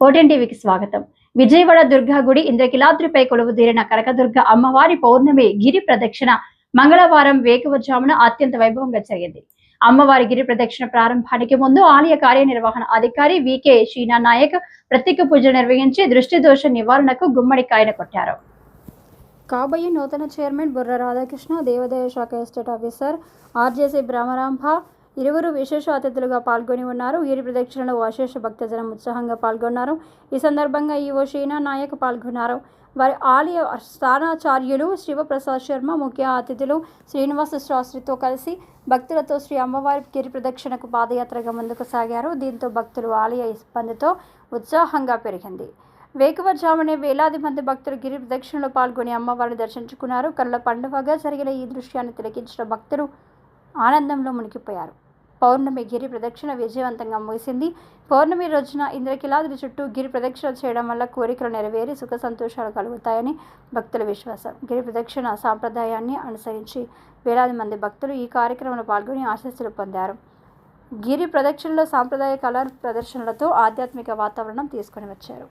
ఓటెన్ టీవీకి స్వాగతం. విజయవాడ దుర్గా గుడి ఇంద్రకిలాద్రిపై కొలువు తీరిన కనకదుర్గ అమ్మవారి పౌర్ణమి గిరి ప్రదక్షిణ మంగళవారం వేకువజామున అత్యంత వైభవంగా జరిగింది. అమ్మవారి గిరి ప్రదక్షిణ ప్రారంభానికి ముందు ఆలయ కార్యనిర్వహణ అధికారి వికే షీనా నాయక్ ప్రత్యేక పూజ నిర్వహించి దృష్టి దోష నివారణకు గుమ్మడికాయన కొట్టారు. కాబోయే నూతన చైర్మన్ బుర్ర రాధాకృష్ణ దేవాదాయ శాఖ ఎస్టేట్ ఆఫీసర్ ఆర్జేసీ బ్రహ్మరాంభ ఇరువురు విశేష అతిథులుగా పాల్గొని ఉన్నారు. వీరి ప్రదక్షిణలో అశేష భక్తజనం ఉత్సాహంగా పాల్గొన్నారు. ఈ సందర్భంగా ఈవో షీనా నాయక్ పాల్గొన్నారు. వారి ఆలయ స్థానాచార్యులు శివప్రసాద్ శర్మ ముఖ్య అతిథులు శ్రీనివాస శాస్త్రితో కలిసి భక్తులతో శ్రీ అమ్మవారి గిరి ప్రదక్షిణకు పాదయాత్రగా ముందుకు సాగారు. దీంతో భక్తులు ఆలయ ఇబ్బందితో ఉత్సాహంగా పెరిగింది. వేకువజామునే వేలాది మంది భక్తులు గిరి ప్రదక్షిణలో పాల్గొని అమ్మవారిని దర్శించుకున్నారు. కళ్ళ పండుగగా జరిగిన ఈ దృశ్యాన్ని తిలకించిన భక్తులు ఆనందంలో మునిగిపోయారు. పౌర్ణమి గిరి ప్రదక్షిణ విజయవంతంగా ముగిసింది. పౌర్ణమి రోజున ఇంద్రకిలాద్రి చుట్టూ గిరి ప్రదక్షిణ చేయడం వల్ల కోరికలు నెరవేరి సుఖ సంతోషాలు కలుగుతాయని భక్తుల విశ్వాసం. గిరి ప్రదక్షిణ సాంప్రదాయాన్ని అనుసరించి వేలాది మంది భక్తులు ఈ కార్యక్రమంలో పాల్గొని ఆశీస్సులు పొందారు. గిరి ప్రదక్షిణలో సాంప్రదాయ కళా ప్రదర్శనలతో ఆధ్యాత్మిక వాతావరణం తీసుకొని వచ్చారు.